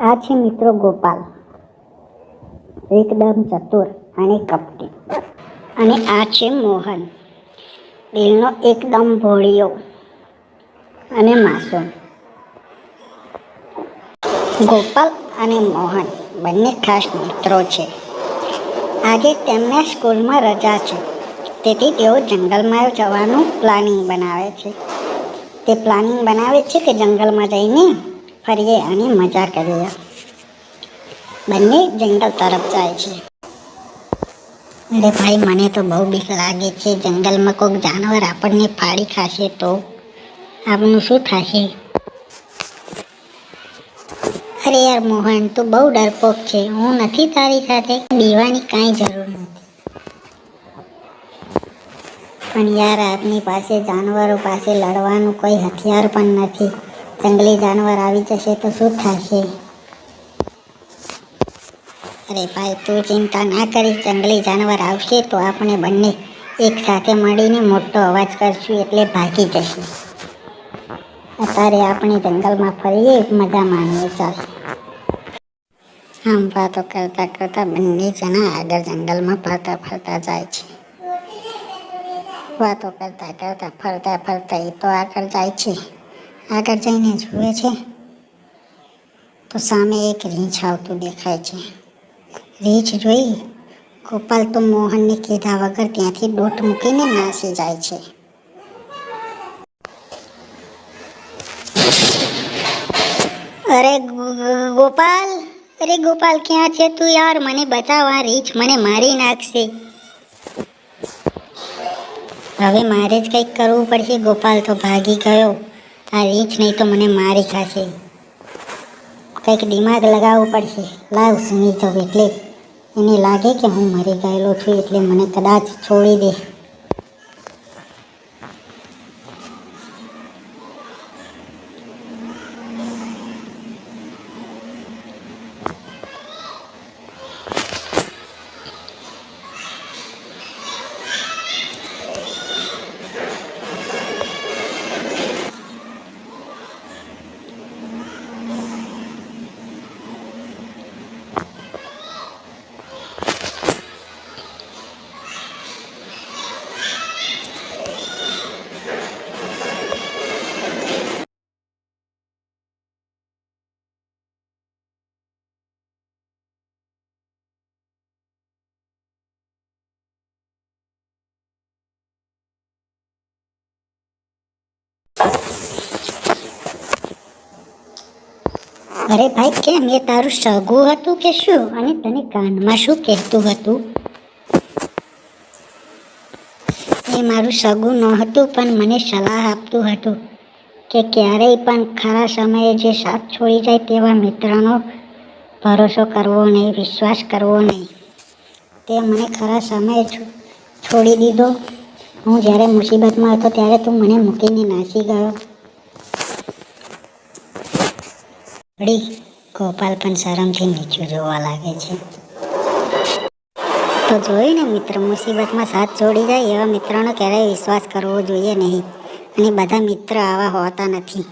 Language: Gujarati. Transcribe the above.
આ છે મિત્રો ગોપાલ. એકદમ ચતુર અને કપટી. અને આ છે મોહન. દિલનો એકદમ ભોળિયો અને માસૂમ. ગોપાલ અને મોહન બંને ખાસ મિત્રો છે. આજે તેમના સ્કૂલમાં રજા છે. તેથી તેઓ જંગલમાં જવાનું પ્લાનિંગ બનાવે છે. તે પ્લાનિંગ બનાવે છે કે જંગલમાં જઈને ફરીએ અને મજા કરીએ. બંને જંગલ તરફ જાય છે. અરે ભાઈ, મને તો બહુ બીક લાગે છે. જંગલમાં કોઈક જાનવર આપણને ફાડી ખાશે તો? આપનું શું થશે? અરે યાર, મોહન, તું બહુ ડરપોક છે. હું નથી તારી સાથે. બીવાની કાંઈ જરૂર નથી. પણ યાર, આપની પાસે જાનવરો પાસે લડવાનું કોઈ હથિયાર પણ નથી. જંગલી જાનવર આવી જશે તો શું થશે? અરે ભાઈ, તું ચિંતા ના કરીશ. જંગલી જાનવર આવશે તો આપણે બંને એક સાથે મળીને મોટો અવાજ કરશું એટલે ભાગી જશે. અત્યારે આપણે જંગલમાં ફરીએ, મજા માણીએ, ચાલ. આમ વાતો કરતા કરતા બંને જણા આગળ જંગલમાં ફરતા ફરતા જાય છે. વાતો કરતા કરતા ફરતા ફરતા એ તો આગળ જાય છે. આગળ જઈને જુએ છે, તો સામે એક રીંછ આવતું દેખાય છે. રીંછ જોઈ ગોપાલ તો મોહનને કીધા વગર ત્યાંથી દોટ મૂકીને નાસી જાય છે. અરે ગોપાલ અરે ગોપાલ, ક્યાં છે તું યાર? મને બતાવ આ રીંછ, મને મારી નાખશે. હવે મારે જ કંઈક કરવું પડશે. ગોપાલ તો ભાગી ગયો. આ રીંછ નહીં તો મને મારી ખાશે. કંઈક દિમાગ લગાવવું પડશે. લાવ સુની જાઉં એટલે એને લાગે કે હું મરી ગયેલો છું એટલે મને કદાચ છોડી દે. અરે ભાઈ, કેમ? એ તારું સગું હતું કે શું? અને તને કાનમાં શું કહેતું હતું? એ મારું સગું ન હતું પણ મને સલાહ આપતું હતું કે ક્યારેય પણ ખરા સમયે જે સાથ છોડી જાય તેવા મિત્રનો ભરોસો કરવો નહીં, વિશ્વાસ કરવો નહીં. તે મને ખરા સમયે છોડી દીધો. હું જ્યારે મુસીબતમાં હતો ત્યારે તું મને મૂકીને નાસી ગયો. વળી ગોપાલ પણ શરમથી નીચું જોવા લાગે છે. તો જોયું ને મિત્ર, મુસીબતમાં સાથ જોડી જાય એવા મિત્રોનો ક્યારેય વિશ્વાસ કરવો જોઈએ નહીં. અને બધા મિત્ર આવા હોતા નથી.